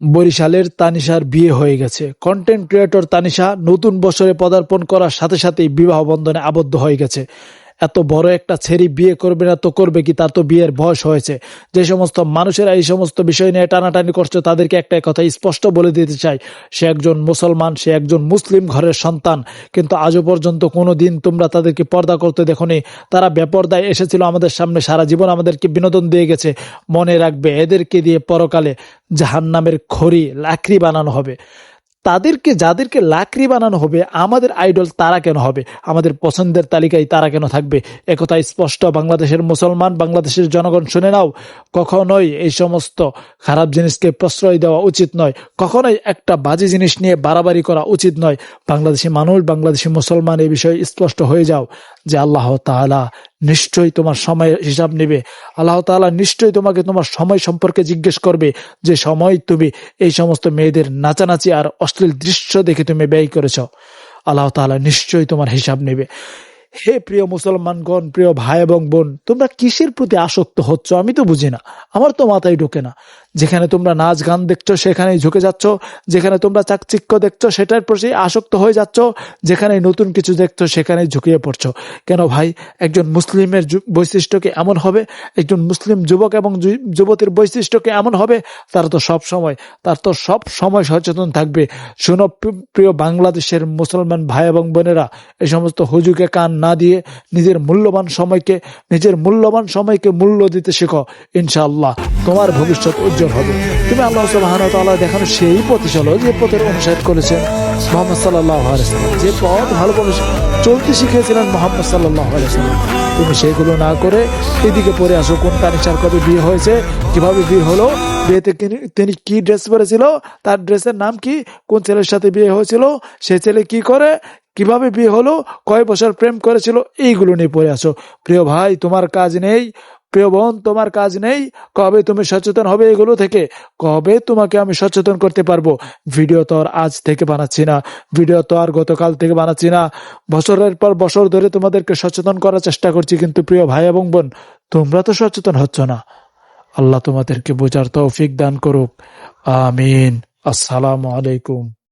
বরিশালের তানিশার বিয়ে হয়ে গেছে। কন্টেন্ট ক্রিয়েটর তানিশা নতুন বছরে পদার্পণ করার সাথে সাথেই বিবাহ বন্ধনে আবদ্ধ হয়ে গেছে। এত বড় একটা ছেড়ি বিয়ে করবে না তো করবে কি? তার তো বিয়ের বয়স হয়েছে। যে সমস্ত মানুষেরা এই সমস্ত বিষয় নিয়ে টানাটানি করছে, তাদেরকে একটা কথা স্পষ্ট বলে দিতে চাই। সে একজন মুসলমান, সে একজন মুসলিম ঘরের সন্তান। কিন্তু আজও পর্যন্ত কোনো দিন তোমরা তাদেরকে পর্দা করতে দেখোনি। তারা বেপর্দায় এসেছিল আমাদের সামনে, সারা জীবন আমাদেরকে বিনোদন দিয়ে গেছে। মনে রাখবে এদেরকে দিয়ে পরকালে জাহান্নামের খড়ি লাকড়ি বানানো হবে। তাদেরকে, যাদেরকে লাকড়ি বানানো হবে, আমাদের আইডল তারা কেন হবে? আমাদের পছন্দের তালিকায় তারা কেন থাকবে? একথা স্পষ্ট। বাংলাদেশের মুসলমান, বাংলাদেশের জনগণ, শুনে নাও। কখনোই এই সমস্ত খারাপ জিনিসকে প্রশ্রয় দেওয়া উচিত নয়। কখনোই একটা বাজে জিনিস নিয়ে বাড়াবাড়ি করা উচিত নয়। বাংলাদেশি মানুষ, বাংলাদেশি মুসলমান এই বিষয়ে স্পষ্ট হয়ে যাও যে আল্লাহ তাআলা নিশ্চয়ই তোমার সময় হিসাব নেবে। আল্লাহ তালা নিশ্চয়ই তোমাকে তোমার সময় সম্পর্কে জিজ্ঞেস করবে যে সময় তুমি এই সমস্ত মেয়েদের নাচানাচি আর অশ্লীল দৃশ্য দেখে তুমি ব্যয় করেছ। আল্লাহ তালা নিশ্চয়ই তোমার হিসাব নেবে। হে প্রিয় মুসলমানগণ প্রিয় ভাই এবং বোন, তোমরা কিসের প্রতি আসক্ত হচ্ছ আমি তো বুঝি না। আমার তো মাথায় ঢোকে না। যেখানে তোমরা নাচ গান দেখছ, সেখানেই ঝুঁকে যাচ্ছ। যেখানে তোমরা চাকচিক্য দেখছ, সেটার প্রতি আসক্ত হয়ে যাচ্ছ। যেখানে নতুন কিছু দেখছ, সেখানেই ঝুঁকিয়ে পড়ছো। কেন ভাই? একজন মুসলিমের বৈশিষ্ট্যকে এমন হবে? একজন মুসলিম যুবক এবং যুবতীর বৈশিষ্ট্যকে এমন হবে? তার তো সব সময়, তার তো সব সময় সচেতন থাকবে। শোনো, প্রি- প্রিয় বাংলাদেশের মুসলমান ভাই এবং বোনেরা এই সমস্ত হুজুকে কান না দিয়ে নিজের মূল্যবান সময়কে, নিজের মূল্যবান সময়কে মূল্য দিতে শেখো, ইনশাআল্লাহ। তোমার ভবিষ্যৎ উজ্জ্বল হবে। তুমি আল্লাহ সুবহান দেখানো সেই পথে চলো যে পথের অনুসরণ করেছেন মোহাম্মদ সাল্লাহ যে পথ ভালোভাবে চলতে শিখিয়েছিলেন মোহাম্মদ সাল্লাহ তুমি সেগুলো না করে এদিকে পরে আসো, কোন কানিসার কবে বিয়ে হয়েছে, কীভাবে বিয়ে হলো, বিয়েতে তিনি কি ড্রেস পরেছিল, তার ড্রেসের নাম কি, কোন ছেলের সাথে বিয়ে হয়েছিল, সে ছেলে কি করে কীভাবে বিয়ে হলো? কয় বছর প্রেম করেছিল? এইগুলো নিয়ে পড়ে আসো প্রিয় ভাই, তোমার কাজ নেই। প্রিয় বোন, তোমার কাজ নেই। কবে তুমি সচেতন হবে এগুলো থেকে? কবে তোমাকে আমি সচেতন করতে পারব? ভিডিও তো আর আজ থেকে বানাচ্ছি না। ভিডিও তো আর গতকাল থেকে বানাচ্ছি না। বছরের পর বছর ধরে তোমাদেরকে সচেতন করার চেষ্টা করছি। কিন্তু প্রিয় ভাই এবং বোন, তোমরা তো সচেতন হচ্ছ না। আল্লাহ তোমাদেরকে বোঝার তৌফিক দান করুক। আমিন। আসসালামু আলাইকুম।